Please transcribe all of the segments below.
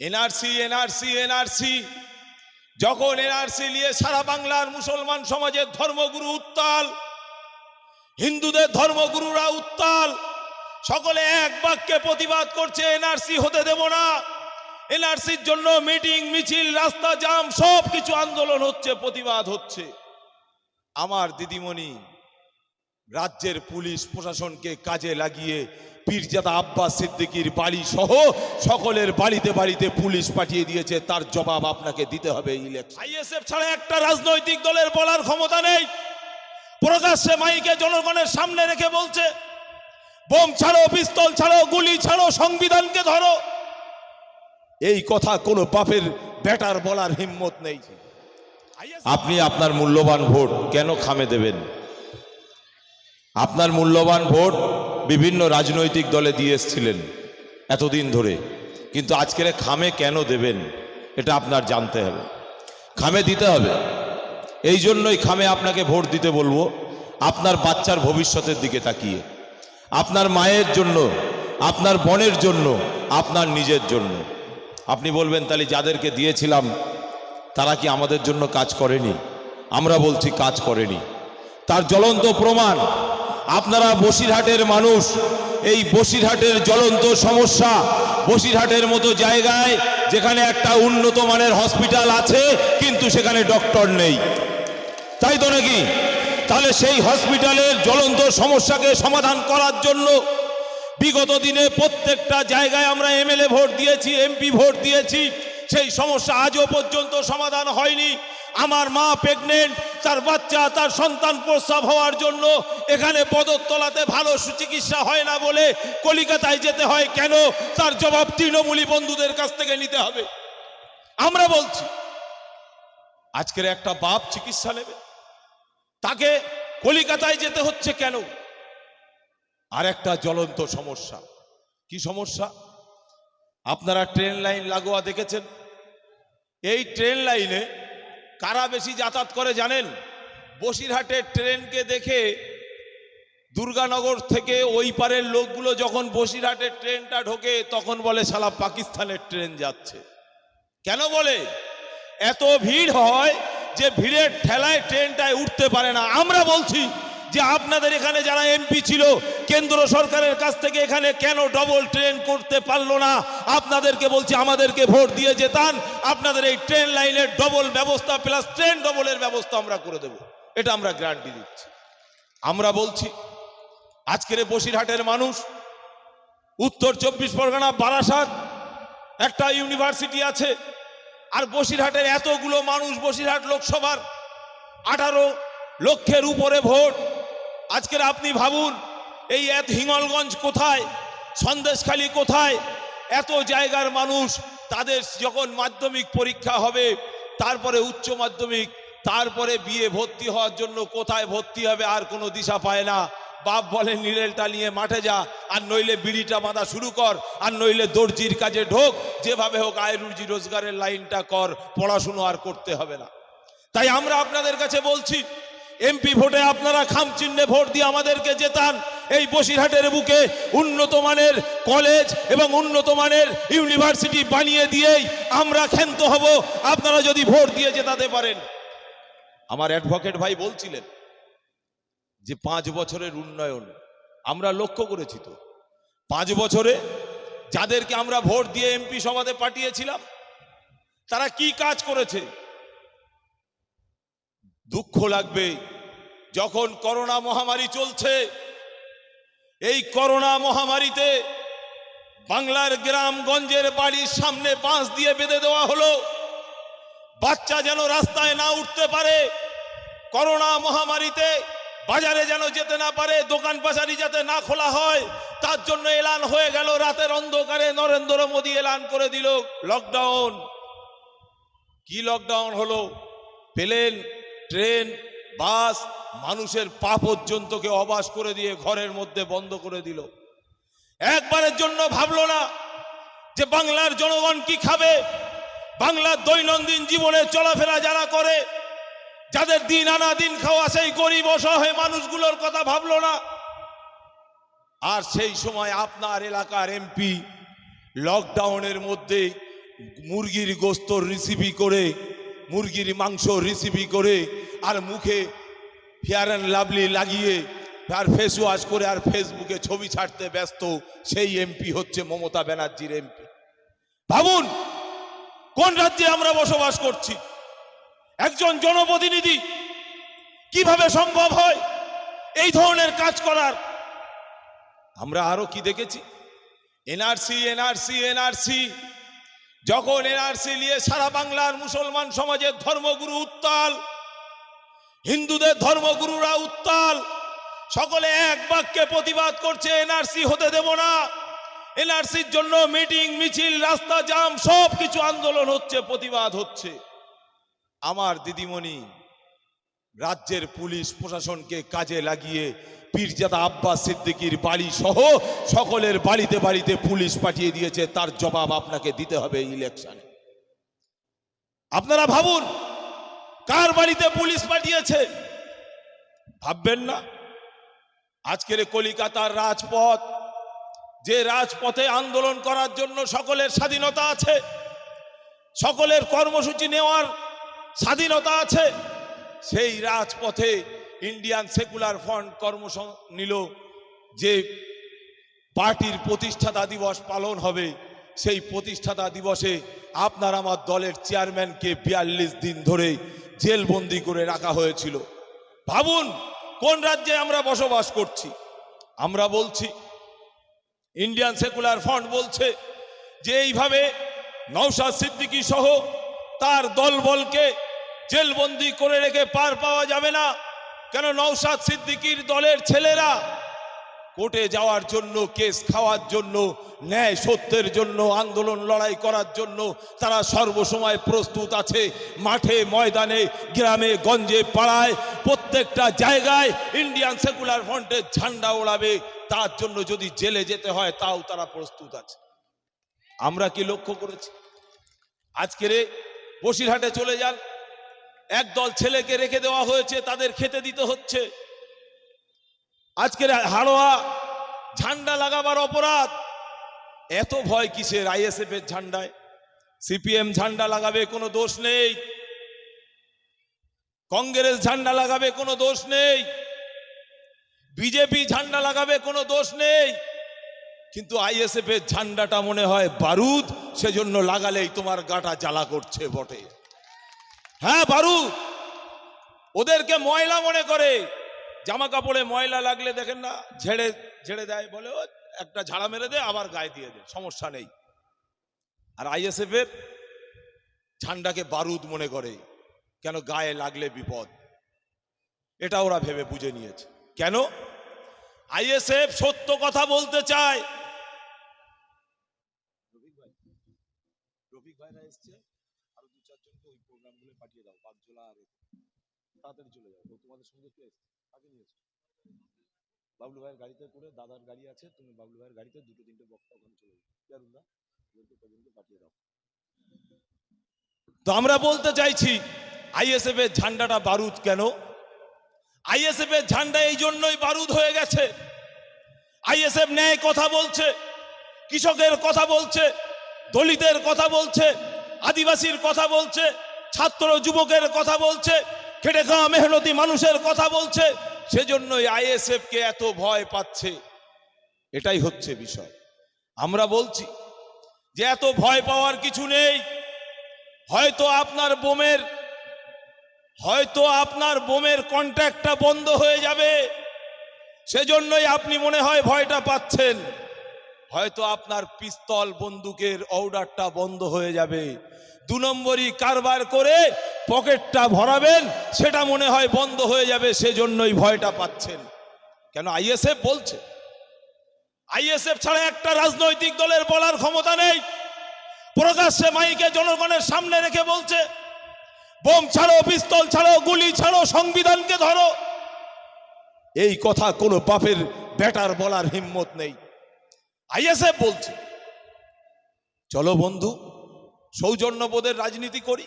NRC NRC NRC. যখন NRC নিয়ে সারা বাংলার মুসলমান সমাজের ধর্মগুরু উত্তাল, হিন্দুদের ধর্মগুরুরা উত্তাল, সকলে এক বাক্যে প্রতিবাদ করছে, এনআরসি হতে দেব না। এনআরসির জন্য মিটিং, মিছিল, রাস্তা জাম সব কিছু আন্দোলন হচ্ছে, প্রতিবাদ হচ্ছে। আমার দিদিমণি রাজ্যের পুলিশ প্রশাসনকে কাজে লাগিয়ে পীরজাদা আব্বাস সিদ্দিকীর বাড়ি সহ সকলের বাড়িতে বাড়িতে পুলিশ পাঠিয়ে দিয়েছে। তার জবাব আপনাকে দিতে হবে ইলেকশন আইএসএফ ছাড়া একটা রাজনৈতিক দলের বলার ক্ষমতা নেই। প্রকাশ্যে মাইকে জনগণের সামনে রেখে বলছে বোম ছাড়ো পিস্তল ছাড়ো গুলি ছাড়ো সংবিধানকে ধরো। এই কথা কোনো বাপের ব্যাটার বলার হিম্মত নেই। আপনি আপনার মূল্যবান ভোট কেন খামে দেবেন? আপনার মূল্যবান ভোট বিভিন্ন রাজনৈতিক দলে দিয়ে এসছিলেন এতদিন ধরে। কিন্তু আজকের খামে কেন দেবেন, এটা আপনার জানতে হবে। খামে দিতে হবে। এই জন্যই খামে আপনাকে ভোট দিতে বলব, আপনার বাচ্চার ভবিষ্যতের দিকে তাকিয়ে। আপনার মায়ের জন্য, আপনার বোনের জন্য, আপনার নিজের জন্য। আপনি বলবেন, তাহলে যাদেরকে দিয়েছিলাম, তারা কি আমাদের জন্য কাজ করেনি? আমরা বলছি, কাজ করেনি। তার জ্বলন্ত প্রমাণ আপনারা বসিরহাটের মানুষ, এই বসিরহাটের জ্বলন্ত সমস্যা, বসিরহাটের মতো জায়গায় যেখানে একটা উন্নত মানের হসপিটাল আছে, কিন্তু সেখানে ডক্টর নেই। তাই তো নাকি? তাহলে সেই হসপিটালের জ্বলন্ত সমস্যাকে সমাধান করার জন্য বিগত দিনে প্রত্যেকটা জায়গায় আমরা এমএলএ ভোট দিয়েছি, এমপি ভোট দিয়েছি, সেই সমস্যা আজও পর্যন্ত সমাধান হয়নি। আমার মা প্রেগনেন্ট তার বাচ্চা, তার সন্তান প্রস্রাব হওয়ার জন্য এখানে পদতলাতে ভালো সুচিকিৎসা হয় না বলে কলিকাতায় যেতে হয় কেন? তার জবাব তৃণমূলী বন্ধুদের কাছ থেকে নিতে হবে। আমরা বলছি, আজকের একটা বাপ চিকিৎসা নেবে। তাকে কলিকাতায় যেতে হচ্ছে কেন? আর একটা জ্বলন্ত সমস্যা। কি সমস্যা? আপনারা ট্রেন লাইন লাগোয়া দেখেছেন? এই ট্রেন লাইনে কারা বেশি যাতায়াত করে জানেন? বসিরহাটের ট্রেনকে দেখে দুর্গানগর থেকে ওই পারের লোকগুলো যখন বসিরহাটের ট্রেনটা ঢোকে, তখন বলে সালা পাকিস্তানের ট্রেন যাচ্ছে। কেন বলে? এত ভিড় হয় যে ভিড়ের ঠেলায় ট্রেনটায় উঠতে পারে না। আমরা বলছি যে আপনাদের এখানে যারা এমপি ছিল, কেন্দ্র সরকারের কাছ থেকে এখানে কেন ডবল ট্রেন করতে পারল না? আপনাদেরকে বলছি, আমাদেরকে ভোট দিয়ে যেতান আপনাদের এই ট্রেন লাইনের ডবল ব্যবস্থা প্লাস ট্রেন ডবলের ব্যবস্থা আমরা করে দেব। এটা আমরা গ্যারান্টি দিচ্ছি। আমরা বলছি, আজকের বসিরহাটের মানুষ, উত্তর চব্বিশ পরগনা, বারাসাত, একটা ইউনিভার্সিটি আছে, আর বসিরহাটের এতগুলো মানুষ বসিরহাট লোকসভার আঠারো লক্ষের উপরে ভোট। আজকের আপনি ভাবুন, এই এত হিঙ্গলগঞ্জ কোথায়? সন্দেশখালী কোথায়? এত জায়গার মানুষ, তাদের যখন মাধ্যমিক পরীক্ষা হবে, তারপরে উচ্চ মাধ্যমিক, তারপরে বিয়ে ভর্তি হওয়ার জন্য কোথায় ভর্তি হবে আর কোনো দিশা পায় না। বাপ বলে নিরেলটা নিয়ে মাঠে যা, আর নইলে বিড়িটা বাঁধা শুরু কর, আর নইলে দর্জির কাজে ঢোক। যেভাবে হোক আয় রুজি রোজগারের লাইনটা কর, পড়াশুনো আর করতে হবে না। তাই আমরা আপনাদের কাছে বলছি এমপি ভোটে আপনারা খামচিহ্নে ভোট দিয়ে আমাদেরকে জেতান। এই বসিরহাটের বুকে উন্নত মানের কলেজ এবং উন্নত মানের ইউনিভার্সিটি বানিয়ে দিয়েই আমরা ক্ষান্ত হব। আপনারা যদি ভোট দিয়ে জেতাতে পারেন। আমার অ্যাডভোকেট ভাই বলছিলেন যে পাঁচ বছরের উন্নয়ন, আমরা লক্ষ্য করেছি তো। পাঁচ বছরে যাদেরকে আমরা ভোট দিয়ে এমপি সভাতে পাঠিয়েছিলাম, তারা কি কাজ করেছে? দুঃখ লাগবে যখন করোনা মহামারী চলছে। এই করোনা মহামারীতে বাংলার গ্রামগঞ্জের বাড়ির সামনে বাঁশ দিয়ে বেঁধে দেওয়া হলো। বাচ্চা যেন রাস্তায় না উঠতে পারে, করোনা মহামারীতে বাজারে যেন যেতে না পারে, দোকান পাচারি যাতে না খোলা হয়, তার জন্য এলান হয়ে গেল, রাতের অন্ধকারে নরেন্দ্র মোদী এলান করে দিল লকডাউন কি লকডাউন হলো? প্লেন ট্রেন, বাস, মানুষের পা পর্যন্তকে অবাস করে দিয়ে ঘরের মধ্যে বন্ধ করে দিল। একবারের জন্য ভাবলো না যে বাংলার জনগণ কি খাবে? বাংলার দৈনন্দিন জীবনে চলাফেরা যারা করে, যাদের দিন আনা দিন খাওয়া, সেই গরিব অসহায় মানুষগুলোর কথা ভাবলো না। আর সেই সময় আপনার এলাকার এমপি লকডাউনের মধ্যে মুরগির গোস্ত রিসিভি করে, মুরগির মাংস রিসিভি করে আর মুখে ফেয়ার অ্যান্ড লাভলি লাগিয়ে, আর ফেস ওয়াশ করে আর ফেসবুকে ছবি ছাড়তে ব্যস্ত, সেই এমপি হচ্ছে মমতা ব্যানার্জির এমপি ভাবুন, কোন রাজ্যে আমরা বসবাস করছি? একজন জনপ্রতিনিধি, কীভাবে সম্ভব হয় এই ধরনের কাজ করার? আমরা আরও কি দেখেছি? এনআরসি এনআরসি এনআরসি যখন এনআরসি নিয়ে সারা বাংলার মুসলমান সমাজের ধর্মগুরু উত্তাল হিন্দুদের ধর্মগুরুরা উত্তাল। সকলে এক বাক্যে প্রতিবাদ করছে, এনআরসি হতে দেব না। এনআরসির জন্য মিটিং, মিছিল, রাস্তা জাম সব কিছু আন্দোলন হচ্ছে, প্রতিবাদ হচ্ছে। আমার দিদিমণি রাজ্যের পুলিশ প্রশাসনকে কাজে লাগিয়ে পীরজাদা আব্বাস সিদ্দিকীর বাড়ি সহ সকলের বাড়িতে বাড়িতে পুলিশ পাঠিয়ে দিয়েছে, তার জবাব আপনাকে দিতে হবে ইলেকশনে। আপনারা ভাবুন কার বাড়িতে পুলিশ পাঠিয়েছে? ভাববেন না। আজকের কলিকাতার রাজপথ, যে রাজপথে আন্দোলন করার জন্য সকলের স্বাধীনতা আছে, সকলের কর্মসূচি নেওয়ার স্বাধীনতা আছে, সেই রাজপথে ইন্ডিয়ান সেকুলার ফ্রন্ট কর্মস নিল যে পার্টির প্রতিষ্ঠাতা দিবস পালন হবে, সেই প্রতিষ্ঠাতা দিবসে আপনার আমার দলের চেয়ারম্যানকে বিয়াল্লিশ দিন ধরে জেলবন্দি করে রাখা হয়েছিল। ভাবুন, কোন রাজ্যে আমরা বসবাস করছি? আমরা বলছি ইন্ডিয়ান সেকুলার ফ্রন্ট বলছে যে এইভাবে নৌসাদ সিদ্দিকী সহ তার দলবলকে জেলবন্দি করে রেখে পার পাওয়া যাবে না। কেন নৌসাদ সিদ্দিকীর দলের ছেলেরা কোর্টে যাওয়ার জন্য, কেস খাওয়ার জন্য, ন্যায় সত্যের জন্য, আন্দোলন লড়াই করার জন্য তারা সর্বসময় প্রস্তুত আছে। মাঠে, ময়দানে, গ্রামে, গঞ্জে, পাড়ায়, প্রত্যেকটা জায়গায় ইন্ডিয়ান সেকুলার ফ্রন্টের ঝান্ডা ওড়াবে। তার জন্য যদি জেলে যেতে হয়, তাও তারা প্রস্তুত আছে। আমরা কি লক্ষ্য করেছি? আজকের বসিরহাটে চলে যান। একদল ছেলেকে রেখে দেওয়া হয়েছে, তাদের খেতে দিতে হচ্ছে। আজকের হাড়োয়া ঝান্ডা লাগাবার অপরাধ। এত ভয় কিসের? আইএসএফ এর ঝান্ডায়। সিপিএম ঝান্ডা লাগাবে, কোনো দোষ নেই। কংগ্রেস ঝান্ডা লাগাবে, কোনো দোষ নেই। বিজেপি ঝান্ডা লাগাবে, কোনো দোষ নেই। কিন্তু আইএসএফ এর ঝান্ডাটা মনে হয় বারুদ, সেজন্য লাগালেই তোমার গাটা জ্বালা করছে বটে। হ্যাঁ বারুদ। ওদেরকে ময়লা মনে করে। জামা কাপড়ে ময়লা লাগলে দেখেন না, ঝেড়ে ঝেড়ে দেয় বলে একটা ঝাড়া মেরে দে, আবার গায়ে দিয়ে দে, সমস্যা নেই। আর আইএসএফ এর ঝান্ডাকে বারুদ মনে করে, কেন গায়ে লাগলে বিপদ? এটা ওরা ভেবে বুঝে নিয়েছে। কেন? আইএসএফ সত্য কথা বলতে চায়। দু ওই পাঠিয়ে দাও। তাড়াতাড়ি চলে যাও তোমাদের সঙ্গে কে এসছে? বাবলু ভাইয়ের গাড়িতে করে দাদার গাড়ি আছে, তুমি বাবলু ভাইয়ের গাড়িতে দুটো তিনটে বক্তা ওখানে চলে ওদেরকে কজনকে পাঠিয়ে দাও। তো আমরা বলতে চাইছি, আইএসএফ এর ঝান্ডাটা বারুদ কেন? আইএসএফ এর ঝান্ডা এই জন্যই বারুদ হয়ে গেছে। আইএসএফ ন্যায় কথা বলছে, কৃষকের কথা বলছে, দলিতের কথা বলছে, আদিবাসীর কথা বলছে, ছাত্র যুবকের কথা বলছে খেটে খাওয়া মেহনতি মানুষের কথা বলছে, সেজন্যই আইএসএফ কে এত ভয় পাচ্ছে। এটাই হচ্ছে বিষয়। আমরা বলছি যে এত ভয় পাওয়ার কিছু নেই। হয়তো আপনার বোমের, হয়তো আপনার বোমের কন্ট্যাক্টটা বন্ধ হয়ে যাবে। সেজন্যই আপনি মনে হয় ভয়টা পাচ্ছেন। হয়তো আপনার পিস্তল, বন্দুকের অর্ডারটা বন্ধ হয়ে যাবে। দু নম্বরই কারবার করে পকেটটা ভরাবেন, সেটা মনে হয় বন্ধ হয়ে যাবে, সেজন্যই ভয়টা পাচ্ছেন। কেন আইএসএফ বলছে? আইএসএফ ছাড়া একটা রাজনৈতিক দলের বলার ক্ষমতা নেই। প্রকাশ্যে মাইকে জনগণের সামনে রেখে বলছে, বোম ছাড়ো, পিস্তল ছাড়ো, গুলি ছাড়ো, সংবিধানকে ধরো। এই কথা কোনো বাপের বেটার বলার হিম্মত নেই। আইএসএফ বলছে, চলো বন্ধু, সৌজন্যবোধের রাজনীতি করি।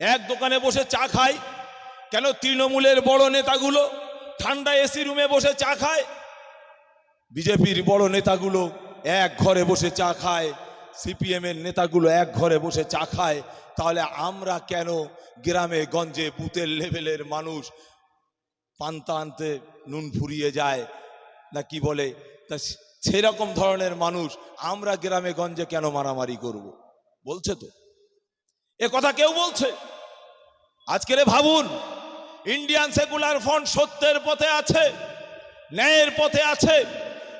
এক দোকানে বসে চা খায়। কেন তৃণমূলের বড় নেতাগুলো ঠান্ডা এসি রুমে বসে চা খায়? বিজেপির বড় নেতাগুলো এক ঘরে বসে চা খায়। সিপিএম এর নেতাগুলো এক ঘরে বসে চা খায়। তাহলে আমরা কেন গ্রামে, গঞ্জে বুথের লেভেলের মানুষ পান্তা আনতে নুন ফুরিয়ে যায়? না কি বলে? তা সেরকম ধরনের মানুষ আমরা গ্রামে, গঞ্জে কেন মারামারি করব? বলছে তো। এ কথা কেউ বলছে? আজকের ভাবুন ইন্ডিয়ান সেকুলার ফ্রন্ট সত্যের পথে আছে, ন্যায়ের পথে আছে,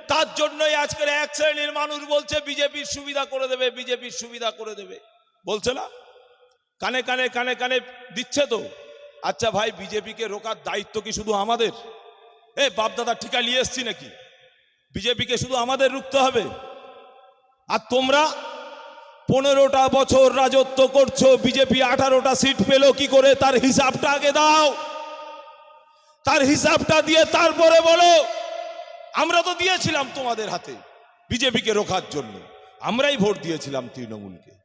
তার জন্যই আজকের এক শ্রেণির মানুষ বলছে, বিজেপির সুবিধা করে দেবে, বিজেপির সুবিধা করে দেবে। বলছে না? কানে কানে কানে কানে দিচ্ছে তো। আচ্ছা ভাই, বিজেপিকে রোকার দায়িত্ব কি শুধু আমাদের? এ, বাপদাদা ঠিকা নিয়ে এসছি নাকি? বিজেপিকে শুধু আমাদের রুখতে হবে? আর তোমরা পনেরোটা বছর রাজত্ব করছ, বিজেপি আঠারোটা সিট পেল, কি করে তার হিসাবটা আগে দাও? তার হিসাবটা দিয়ে তারপরে বলো, আমরা তো দিয়েছিলাম তোমাদের হাতে, বিজেপিকে রোখার জন্য। আমরাই ভোট দিয়েছিলাম তৃণমূলকে।